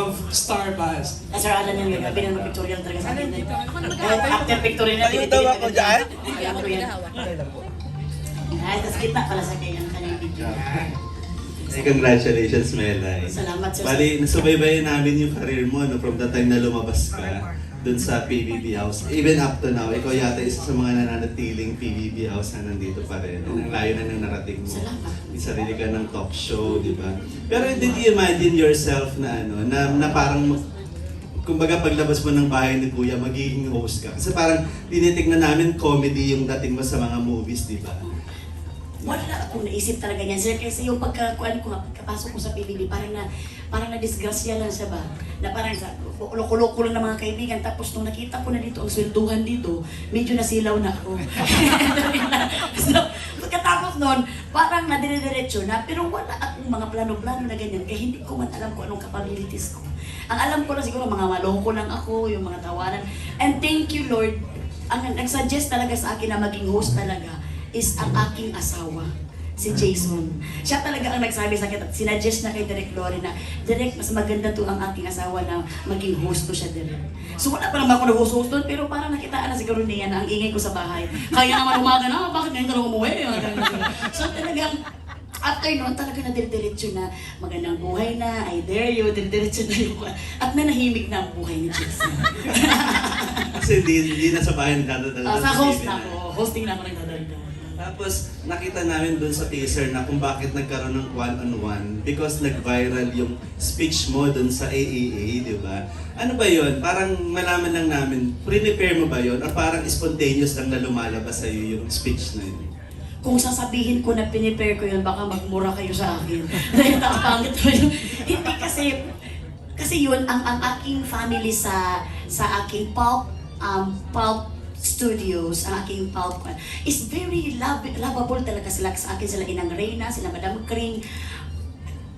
of Star Buzz. Ah, Sir Alan yan, gabi na pictorial talaga sa akin. Eh, After pictorial na, Ayun daw ako dyan. Kaya ko yan. Ay, tas kita pala sa kanya ang kanyang video. Hey, congratulations, Melay. Salamat, sir. Bali, nasubaybayan namin yung career mo no, from the time na lumabas ka dun sa PBB House. Even up to now, ikaw yata isa sa mga nananatiling PBB House na nandito pa rin. Ang layo na ng narating mo. May sarili ka ng talk show, di ba? Pero did you imagine yourself na ano, na, na parang kumbaga paglabas mo ng bahay ni Kuya, magiging host ka. Kasi parang tinitignan namin comedy yung dating mo sa mga movies, di ba? Wala akong naisip talaga niyan, sir. Kasi yung pagkakuan ko pagkapasok ko sa PBB, parang na, parang na-disgrasya lang siya ba? Na parang sa, loko-loko ng mga kaibigan. Tapos nung nakita ko na dito, ang swelduhan dito, medyo nasilaw na ako. so, pagkatapos nun, parang nadire-diretso na, pero wala akong mga plano-plano na ganyan. Kaya hindi ko man alam kung anong capabilities ko. Ang alam ko na siguro, mga maloko lang ako, yung mga tawanan. And thank you, Lord. Ang nag-suggest talaga sa akin na maging host talaga is ang aking asawa, si Jason. Siya talaga ang nagsabi sa akin at sinuggest na kay Direk Lori na, Direk, mas maganda to ang aking asawa na maging host ko siya, Direk. So wala pa naman ako nag-host doon, pero parang nakitaan na siguro niya na ang ingay ko sa bahay. Kaya naman umaga na, bakit ngayon ka lang umuwi? So talagang, after noon, talaga na diretso na magandang buhay na, I dare you, diretso na yung, at nanahimik na ang buhay ni Jason. Kasi di, di na sa bahay. Ah, sa host na ako, hosting na ako nagdadalda. Tapos, nakita namin dun sa teaser na kung bakit nagkaroon ng one-on-one because nag-viral yung speech mo dun sa AAA, di ba? Ano ba yon? Parang malaman lang namin, prepare mo ba yon? Or parang spontaneous lang na lumalabas sa'yo yung speech na yun? Kung sasabihin ko na pinipare ko yun, baka magmura kayo sa akin. Dahil nakapangit ko yun. Hindi kasi, kasi yun, ang, ang aking family sa sa aking pulp, um, pulp studios, ang aking pulp is very love, lovable talaga sila sa akin. Sila Inang Reyna, sila Madam Kring.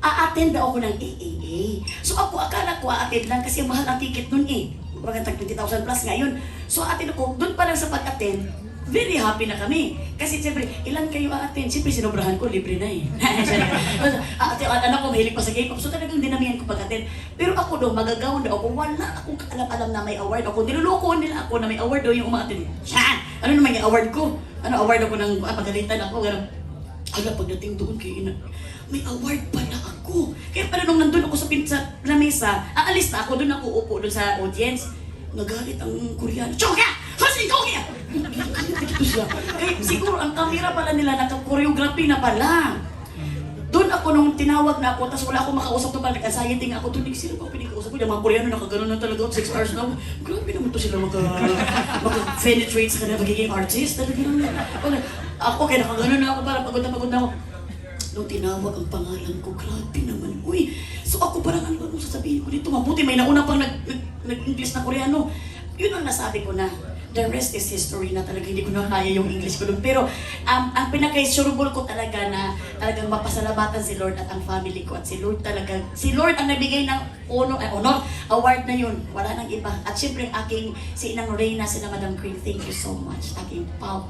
A-attend ako ng AAA. So ako, akala ko a-attend lang kasi mahal ang ticket nun eh. Mga tag 20,000 plus ngayon. So attend ako, doon pa lang sa pag-attend, very happy na kami. Kasi siyempre, ilan kayo a-attend? Siyempre, sinobrahan ko, libre na eh. Ate, anak ko, mahilig pa sa K-pop. So talagang dinamihan ko pag-attend. Daw, magagawin daw ako, wala akong alam-alam na may award ako. Niloloko nila ako na may award daw yung uma-attend. Siya! Ano naman yung award ko? Ano, award ako ng ah, pagalitan ako. Ganun. Ala, pagdating doon kay ina, may award pala ako. Kaya pala nung nandun ako sa pinsa na mesa, aalis na ako, doon ako upo doon sa audience. Nagalit ang Koreano. Choka! Korea! Ito siya. Kaya siguro ang camera pala nila naka-choreography na pala. Doon ako nung tinawag na ako, tapos wala akong makausap to pala, nag-anxiety nga ako, tunig sila pa pinikausap ko, yung mga Koreano nakaganon na talaga, 6 hours na, grabe naman to sila maka, maka-penetrate sa kanila magiging artist, talaga naman. Ako, kaya nakaganon na ako, para pagod na pagod na ako. Nung tinawag ang pangalan ko, grabe naman, uy, so ako parang ano ba sasabihin ko dito, mabuti may nauna pang nag, nag, nag-English na Koreano. Yun ang nasabi ko na, the rest is history na talaga hindi ko na kaya yung English ko doon. Pero um, ang pinaka-surable ko talaga na talagang mapasalamatan si Lord at ang family ko at si Lord talaga, si Lord ang nabigay ng honor, eh, honor award na yun. Wala nang iba. At syempre ang aking, si Inang Reyna, si Madam Cream, thank you so much. Aking pop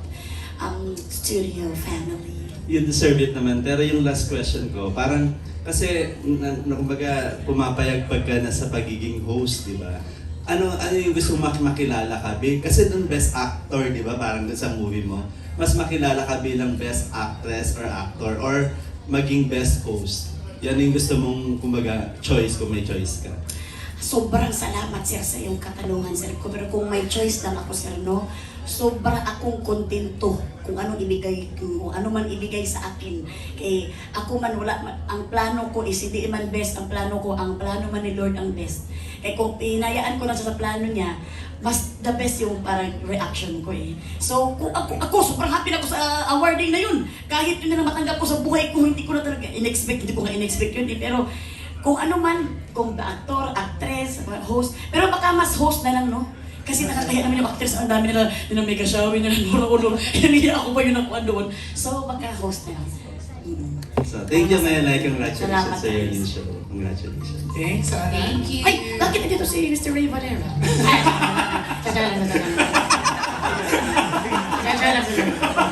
um, studio family. You deserve it naman. Pero yung last question ko, parang kasi na, na kumbaga pumapayag pagka nasa pagiging host, di ba? Ano ano yung gusto mo mak- makilala ka? Kasi dun best actor, di ba? Parang dun sa movie mo. Mas makilala ka bilang best actress or actor or maging best host. Yan yung gusto mong, kumbaga, choice kung may choice ka. Sobrang salamat sir sa iyong katanungan sir. Pero kung may choice lang ako sir, no? Sobrang akong kontento kung anong ibigay, kung ano man ibigay sa akin. Kay ako man wala, ang plano ko is hindi man best, ang plano ko, ang plano man ni Lord ang best. Kaya kung hinayaan ko lang siya sa plano niya, mas the best yung parang reaction ko eh. So, kung ako, ako sobrang happy na ako sa awarding na yun. Kahit yun na matanggap ko sa buhay ko, hindi ko na talaga in-expect, hindi ko nga in-expect yun eh. Pero kung ano man, kung actor, actress, host, pero baka mas host na lang, no? Kasi nakakaya namin yung actors, ang dami nila, nila may kasyawi, nila nura-ulo, hindi ako pa yun kuwan doon. So, baka host na lang. So, thank you, Melay. Congratulations Salamat, sa guys. new show. Congratulations. Thanks, Ana. Thank you. Ay, bakit nandito si Mr. Ray Valera? Tadala, tadala. Tadala, tadala.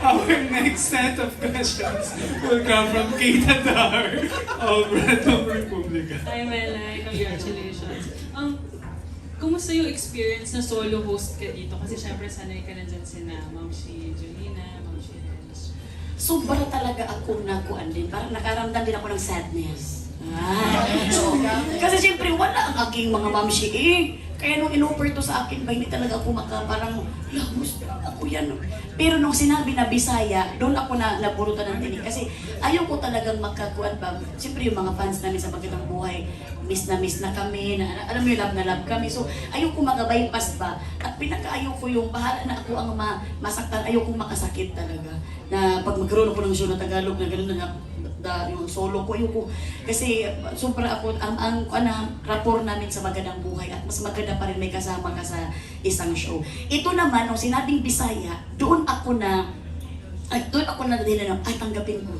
Our next set of questions will come from Kate Adar of Radom Republica. Hi, Melay. Congratulations. Um, kumusta yung experience na solo host ka dito? Kasi syempre sanay ka na dyan sina Ma'am si Julina, Ma'am si Renz. Sobra talaga ako nakuan din. Parang nakaramdam din ako ng sadness. Ah, so, kasi siyempre wala ang aking mga mamshi eh. Kaya nung in-offer to sa akin ba, hindi talaga ako maka parang, lamos, ako yan. Pero nung sinabi na Bisaya, doon ako na naburutan ng tinig. Kasi ayaw ko talagang makakuan ba. Siyempre yung mga fans namin sa Magandang Buhay, miss na miss na kami, na, alam mo yung love na love kami. So ayaw ko magabypass ba. At pinaka-ayaw ko yung bahala na ako ang ma masaktan, ayaw kong makasakit talaga. Na pag magkaroon ako ng show na Tagalog na gano'n na da, yung solo ko, yung ko. Kasi sobra ako, ang, ang, ano, rapport namin sa magandang buhay at mas maganda pa rin may kasama ka sa isang show. Ito naman, nung sinabing Bisaya, doon ako na, ay, doon ako na din na, ay, tanggapin ko.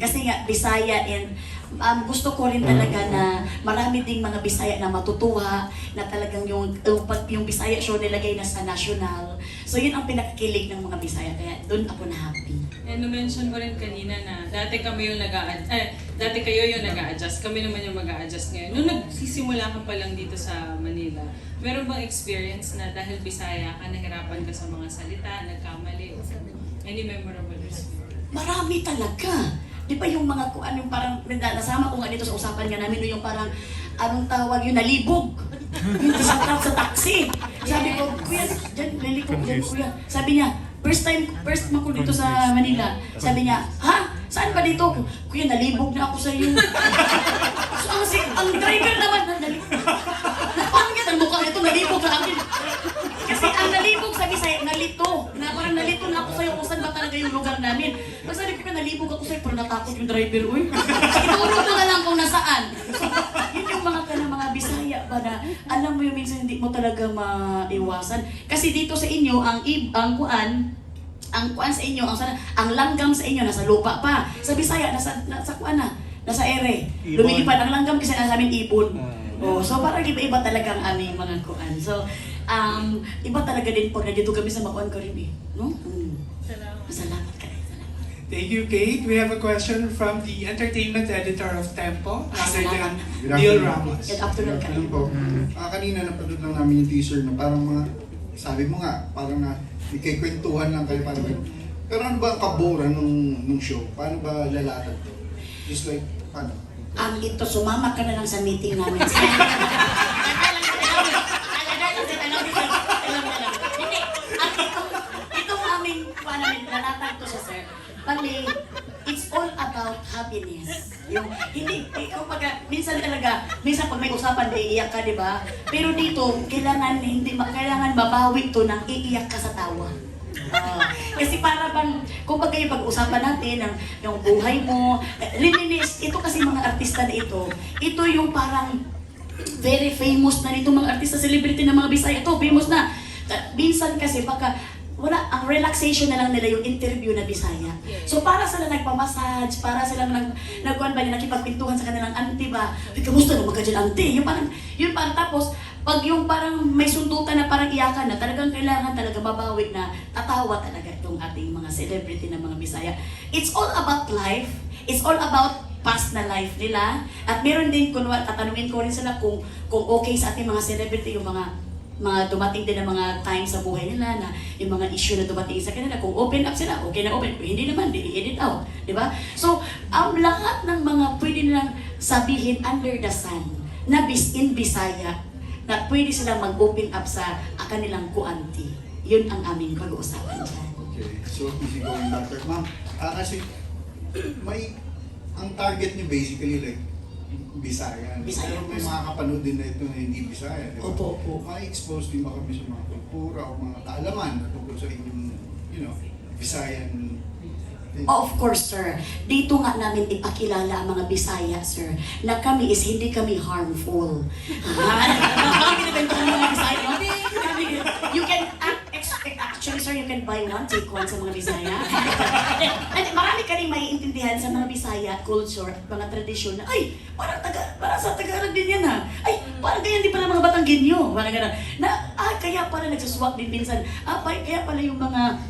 Kasi nga, Bisaya and um, gusto ko rin talaga na marami ding mga Bisaya na matutuwa, na talagang yung, yung, pag, yung Bisaya show nilagay na sa national. So yun ang pinakakilig ng mga Bisaya, kaya doon ako na happy. And na-mention ko rin kanina na dati kami yung nag eh, dati kayo yung nag adjust kami naman yung mag adjust ngayon. Nung nagsisimula ka pa lang dito sa Manila, meron bang experience na dahil Bisaya ka, nahirapan ka sa mga salita, nagkamali? Any memorable experience? Marami talaga. Di ba yung mga kuan yung parang na- nasama ko nga dito sa usapan nga namin yung parang anong tawag yung nalibog. yung sa sa taxi. Sabi ko, kuya, dyan, nalibog dyan, kuya. Sabi niya, first time, first mo ko dito sa Manila. Sabi niya, ha? Saan ba dito? Kuya, nalibog na ako sa iyo. so, ang, si, ang driver naman, na, nalibog. Pangit ang mukha nito, nalibog sa akin. Kasi ang nalibog sa Bisaya, nalito. Na parang nalito na ako sa'yo kung saan ba talaga yung lugar namin. Pag sabi ko na nalibog ako sa'yo, pero natakot yung driver, uy. Ituro ko na lang kung nasaan. So, yun yung mga ka mga Bisaya ba na, alam mo yung minsan hindi mo talaga maiwasan. Kasi dito sa inyo, ang ib, ang kuan, ang kuan sa inyo, ang sana, ang langgam sa inyo nasa lupa pa. Sa Bisaya nasa nasa kuan na, nasa ere. Lumilipad ang langgam kasi nasa amin ibon. Oh, so parang iba-iba talaga ang aming mga kuan. So, um, iba talaga din pag nandito kami sa Makuan Caribe. No? Mm. Salamat. Salamat ka rin. Salamat. Thank you, Kate. We have a question from the entertainment editor of Tempo, other than Good Neil afternoon. Ramos. Good afternoon ka Ganun po. Ah, kanina napanood lang namin yung teaser na parang mga, sabi mo nga, parang na, ikikwentuhan lang kayo parang. Pero ano ba ang kabura nung, nung show? Paano ba lalatag to? Just like, paano? Ang ito, sumama ka na lang sa meeting namin. Hindi, ang itong, itong aming, paano namin, nalatag to sa sir. Bali, it's all about happiness. Yung, hindi, ikaw pag, minsan talaga, minsan pag may usapan, iiyak ka, di ba? Pero dito, kailangan, hindi, kailangan mabawi to ng iiyak ka sa tawa. Ah, kasi para bang, kumbaga yung pag-usapan natin, ng, yung buhay mo, eh, reminisce, ito kasi mga artista na ito, ito yung parang very famous na nito mga artista, celebrity ng mga Bisaya, ito, famous na. Minsan kasi baka, wala, ang relaxation na lang nila yung interview na Bisaya. So para sila nagpamassage, para sila nag, nagkuhan ba, nakipagpintuhan sa kanilang auntie ba, Ay, kamusta naman ka dyan, auntie? Yung parang, yun parang tapos, pag yung parang may sundutan na parang iyakan na, talagang kailangan talaga mabawi na tatawa talaga itong ating mga celebrity ng mga Bisaya. It's all about life. It's all about past na life nila. At meron din, kung tatanungin ko rin sila kung, kung okay sa ating mga celebrity, yung mga mga dumating din ng mga time sa buhay nila na yung mga issue na dumating sa kanila, kung open up sila, okay na open. Kung hindi naman, di edit out. Di ba? So, ang lahat ng mga pwede nilang sabihin under the sun na bis in Bisaya, na pwede silang mag-open up sa kanilang kuanti. Yun ang aming pag-uusapan dyan. Okay, so easy going there. Ma'am, ah, kasi may, ang target niyo basically like, Bisaya. Bisaya Pero may mga kapanood din na ito na hindi Bisaya. di ba? Opo, opo. Ma-expose din ba kami sa mga kultura o mga kaalaman na tungkol sa inyong, you know, Visayan thing? Oh, of course, sir. Dito nga namin ipakilala ang mga Bisaya, sir, na kami is hindi kami harmful. Ah, Kami kinibento ng mga Bisaya, no? Kami- You can, act- ex- sir, you can buy one, take one sa mga Bisaya. At marami ka rin maiintindihan sa mga Bisaya culture mga tradisyon na, ay, parang taga, parang sa Tagalog din yan ha. Ay, parang ganyan din pala mga Batanggenyo. Parang gano'n. Na, ah, kaya pala nagsuswap din minsan. Ah, pa- kaya pala yung mga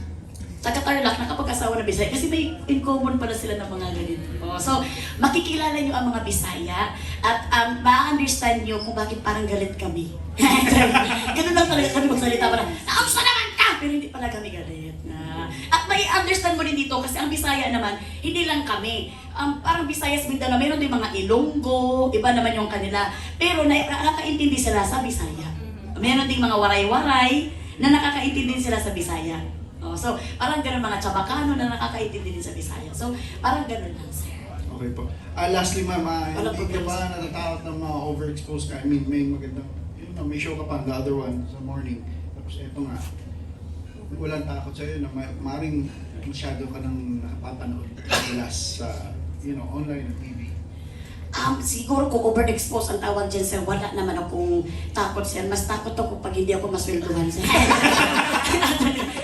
taga Tarlac, nakapag-asawa Bisaya. Kasi may in common pala sila ng mga ganito. So, makikilala nyo ang mga Bisaya at um, ma-understand nyo kung bakit parang galit kami. Ganun lang talaga kami magsalita para, Nausa naman ka! Pero hindi pala kami galit. Na, at may understand mo rin dito kasi ang Bisaya naman, hindi lang kami. Um, parang Visayas Mindanao, meron din mga Ilonggo, iba naman yung kanila. Pero na, nakakaintindi sila sa Bisaya. Meron ding mga waray-waray na nakakaintindi sila sa Bisaya. Oh, so, parang ganun mga Chabacano na nakakaintindi din sa Bisaya. So, parang ganun lang, sir. Okay po. Ah, lastly, ma'am, ah, Wala hindi ka ba natatakot na ma-overexpose ka? I mean, may magandang, yun na, may show ka pa, the other one, sa morning. Tapos eto nga, walang takot sa'yo na ma- maring masyado ka nang napapanood madalas sa, you know, online at TV. Um, siguro kung overexpose ang tawag dyan, sir, wala naman akong takot, sir. Mas takot ako pag hindi ako masweldohan, sir.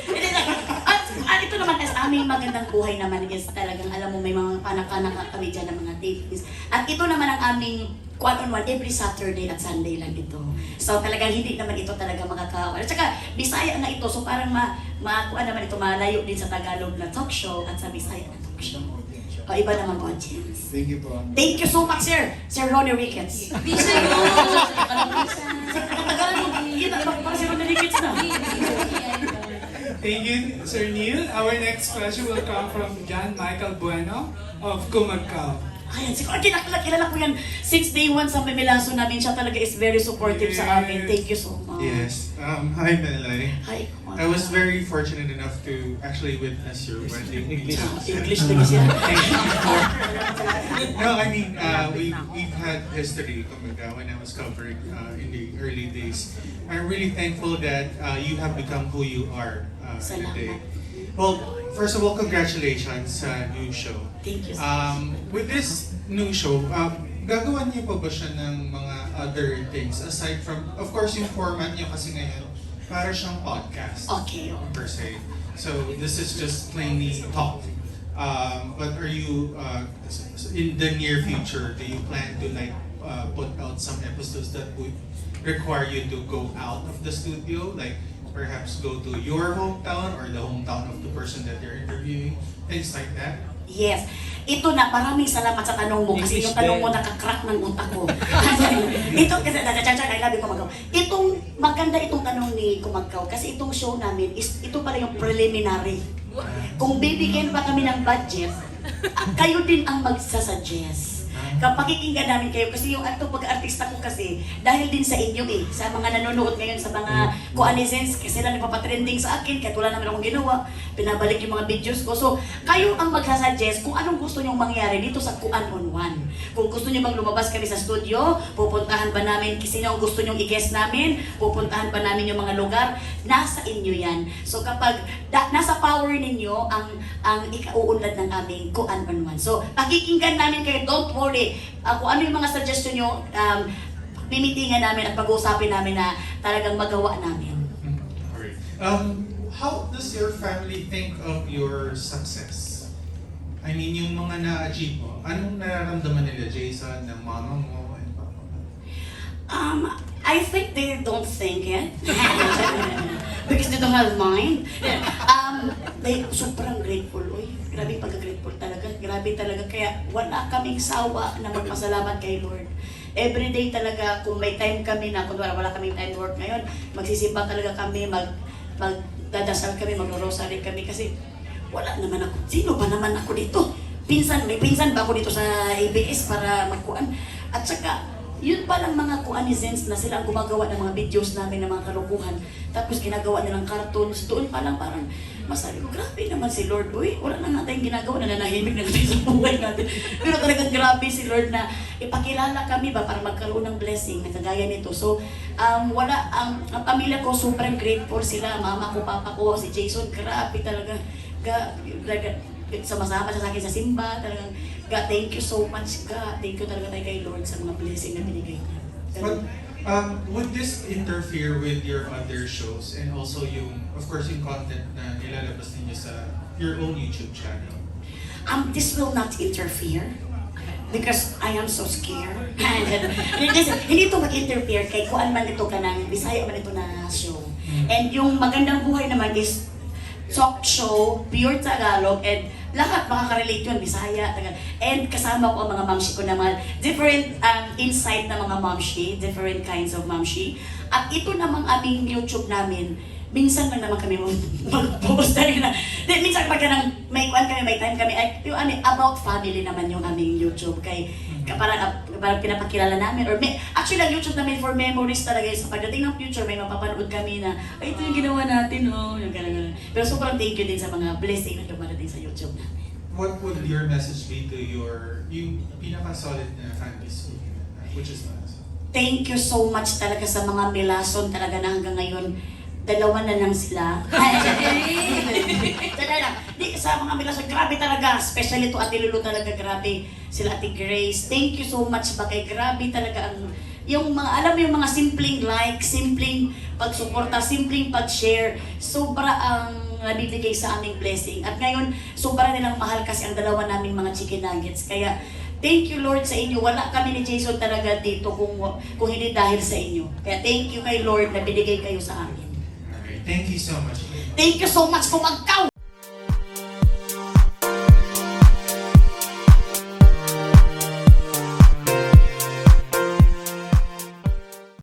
Hindi lang. At, at ito naman, as aming magandang buhay naman is talagang, alam mo, may mga panak-panak kami dyan ng mga tapings. At ito naman ang aming one-on-one every Saturday at Sunday lang ito. So talagang hindi naman ito talaga makakawala. At saka, Bisaya na ito, so parang ma, ma kuha naman ito, malayo din sa Tagalog na talk show at sa Bisaya na talk show. O, iba naman audience. Thank you po. Thank you so much, sir. Sir Ronnie Ricketts. Bisa yun! Katagalan mo, kita ba para si Ronnie Ricketts na? Thank you, Sir Neil. Our next question will come from John Michael Bueno of Kumagkaw. Ayan, siguro kilala, kilala ko yan. Since day one sa Memilaso namin, siya talaga is very supportive sa amin. Thank you so much. Yes. Um, hi, Melanie. Hi, I was very fortunate enough to actually witness your wedding. English. English na siya. no, I mean, uh, we, we've had history kumbaga, when I was covering uh, in the early days. I'm really thankful that uh, you have become who you are uh, today. Well, first of all, congratulations sa new show. Thank you so much. Um, with this new show, um, gagawa niyo pa ba siya ng mga other things aside from, of course, yung format niyo kasi ngayon, para siyang podcast Okay, oh. per se. So this is just plainly talk. Um, but are you uh, in the near future? Do you plan to like uh, put out some episodes that would require you to go out of the studio, like perhaps go to your hometown or the hometown of the person that you're interviewing, things like that? Yes. Ito na, maraming salamat sa tanong mo kasi yung tanong mo nakakrak ng utak ko. ito, kasi, chachan, I love you, Kumagaw. Itong, maganda itong tanong ni Kumagaw kasi itong show namin is, ito pala yung preliminary. Kung bibigyan pa kami ng budget, kayo din ang magsasuggest. Kapag pakikinggan namin kayo, kasi yung atong pag-artista ko kasi, dahil din sa inyo eh, sa mga nanonood ngayon, sa mga kuanisens, kasi sila nagpapatrending sa akin, kahit wala naman akong ginawa, pinabalik yung mga videos ko. So, kayo ang magsasuggest kung anong gusto nyong mangyari dito sa Kuan on One. Kung gusto nyo bang lumabas kami sa studio, pupuntahan ba namin, kasi nyo ang gusto nyong i-guest namin, pupuntahan ba namin yung mga lugar, nasa inyo yan. So, kapag da, nasa power ninyo ang ang ikauunlad ng aming Kuan on One. So, pakikinggan namin kayo, don't worry. Uh, kung ano yung mga suggestion nyo, um, mimitingan namin at pag-uusapin namin na talagang magawa namin. Alright. Um, how does your family think of your success? I mean, yung mga na-achieve mo, anong nararamdaman nila, Jason, ng mama mo and papa mo? Um, I think they don't think it. Because they don't have mind. Um, they sobrang grateful. Uy, grabe pagka-grateful talaga. Grabe talaga. Kaya wala kaming sawa na magpasalamat kay Lord. Every day talaga, kung may time kami na, kung wala, kaming time work ngayon, magsisimba talaga kami, mag, magdadasal kami, magro-rosary kami kasi wala naman ako. Sino ba naman ako dito? Pinsan, may pinsan ba ako dito sa ABS para magkuan? At saka, yun pa lang mga kuanizens na sila ang gumagawa ng mga videos namin ng mga kalukuhan. Tapos ginagawa nilang cartoons. Doon pa lang parang masabi ko, grabe naman si Lord. Uy, wala na tayong ginagawa na nanahimik na tayo sa buhay natin. Pero talagang grabe si Lord na ipakilala kami ba para magkaroon ng blessing na kagaya nito. So, um, wala, ang, ang pamilya ko super grateful sila. Mama ko, papa ko, si Jason, grabe talaga. Ga, talaga, sama-sama siya sa akin sa simba, talagang, God, thank you so much, God. Thank you talaga tayo kay Lord sa mga blessing na binigay niya. Um, would this interfere with your other shows and also yung, of course, yung content na nilalabas ninyo sa your own YouTube channel? Um, this will not interfere because I am so scared. hindi, hindi ito mag-interfere kay kuan man ito ka ng Bisaya man ito na show. And yung magandang buhay naman is talk show, pure Tagalog, and lahat makaka-relate yun, Bisaya, Tagalog. And kasama ko ang mga mamshi ko na mga different um, insight na mga mamshi, different kinds of mamshi. At ito namang aming YouTube namin, minsan lang naman kami mag-post rin na. Then, minsan pagka nang may kwan kami, may time kami, ay, yung ano, about family naman yung aming YouTube. Kay, ka- parang, ah, parang pinapakilala namin. Or may, actually, ang YouTube namin for memories talaga. Sa pagdating ng future, may mapapanood kami na, ay, ito yung ginawa natin, oh. Yung ganun, ganun. Pero sobrang thank you din sa mga blessing na dumarating sa YouTube namin. What would your message be to your yung pinaka-solid na fan base which is? Thank you so much talaga sa mga Milason talaga na hanggang ngayon. Dalawa na lang sila. Dalawa lang. Di, sa mga Milason, grabe talaga. Especially to Ate Lulu talaga, grabe. Sila Ate Grace. Thank you so much ba kay grabe talaga ang yung mga, alam mo yung mga simpleng like, simpleng pagsuporta, simpleng pag-share, sobra ang nabibigay sa aming blessing. At ngayon, sobra nilang mahal kasi ang dalawa naming mga chicken nuggets. Kaya, thank you Lord sa inyo. Wala kami ni Jason talaga dito kung, kung hindi dahil sa inyo. Kaya thank you kay Lord na binigay kayo sa amin. Thank you so much. Thank you so much kung magkaw!